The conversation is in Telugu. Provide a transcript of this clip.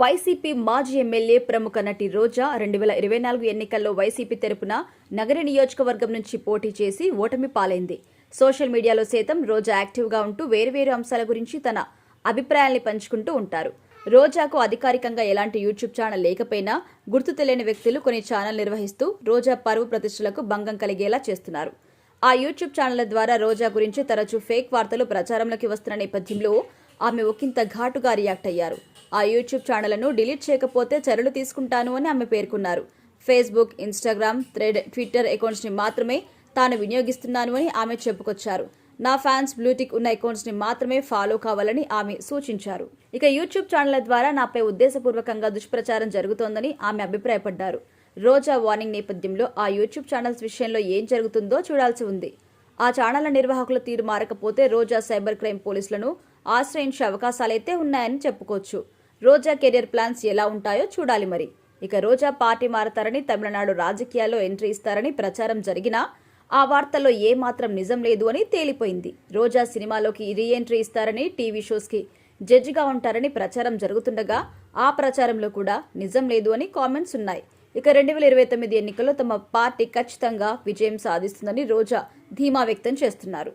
వైసీపీ మాజీ ఎమ్మెల్యే ప్రముఖ నటి రోజా రెండు వేల ఇరవై నాలుగు ఎన్నికల్లో వైసీపీ తరపున నగర నియోజకవర్గం నుంచి పోటీ చేసి ఓటమి పాలైంది. సోషల్ మీడియాలో సైతం రోజా యాక్టివ్గా ఉంటూ వేరువేరు అంశాల గురించి తన అభిప్రాయాల్ని పంచుకుంటూ ఉంటారు. రోజాకు అధికారికంగా ఎలాంటి యూట్యూబ్ ఛానల్ లేకపోయినా గుర్తు తెలియని వ్యక్తులు కొన్ని ఛానల్ నిర్వహిస్తూ రోజా పరువు ప్రతిష్టలకు భంగం కలిగేలా చేస్తున్నారు. ఆ యూట్యూబ్ ఛానళ్ళ ద్వారా రోజా గురించి తరచూ ఫేక్ వార్తలు ప్రచారంలోకి వస్తున్న నేపథ్యంలో ఆమె ఒకంత ఘాటుగా రియాక్ట్ అయ్యారు. ఆ యూట్యూబ్ ఛానళ్ళను డిలీట్ చేయకపోతే చర్యలు తీసుకుంటాను అని ఆమె పేర్కొన్నారు. ఫేస్బుక్ ఇన్స్టాగ్రామ్ థ్రెడ్ ట్విట్టర్ అకౌంట్స్ని మాత్రమే తాను వినియోగిస్తున్నాను అని ఆమె చెప్పుకొచ్చారు. నా ఫ్యాన్స్ బ్లూటిక్ ఉన్న అకౌంట్స్ని మాత్రమే ఫాలో కావాలని ఆమె సూచించారు. ఇక యూట్యూబ్ ఛానళ్ళ ద్వారా నాపై ఉద్దేశపూర్వకంగా దుష్ప్రచారం జరుగుతోందని ఆమె అభిప్రాయపడ్డారు. రోజా వార్నింగ్ నేపథ్యంలో ఆ యూట్యూబ్ ఛానల్స్ విషయంలో ఏం జరుగుతుందో చూడాల్సి ఉంది. ఆ ఛానళ్ళ నిర్వాహకుల తీరు మారకపోతే రోజా సైబర్ క్రైమ్ పోలీసులను ఆశ్రయించే అవకాశాలైతే ఉన్నాయని చెప్పుకోవచ్చు. రోజా కెరియర్ ప్లాన్స్ ఎలా ఉంటాయో చూడాలి మరి. ఇక రోజా పార్టీ మారతారని తమిళనాడు రాజకీయాల్లో ఎంట్రీ ఇస్తారని ప్రచారం జరిగినా ఆ వార్తల్లో ఏ మాత్రం నిజం లేదు అని తేలిపోయింది. రోజా సినిమాలోకి రీ ఎంట్రీ ఇస్తారని టీవీ షోస్కి జడ్జిగా ఉంటారని ప్రచారం జరుగుతుండగా ఆ ప్రచారంలో కూడా నిజం లేదు అని కామెంట్స్ ఉన్నాయి. ఇక రెండు వేల ఇరవై తొమ్మిది ఎన్నికల్లో తమ పార్టీ ఖచ్చితంగా విజయం సాధిస్తుందని రోజా ధీమా వ్యక్తం చేస్తున్నారు.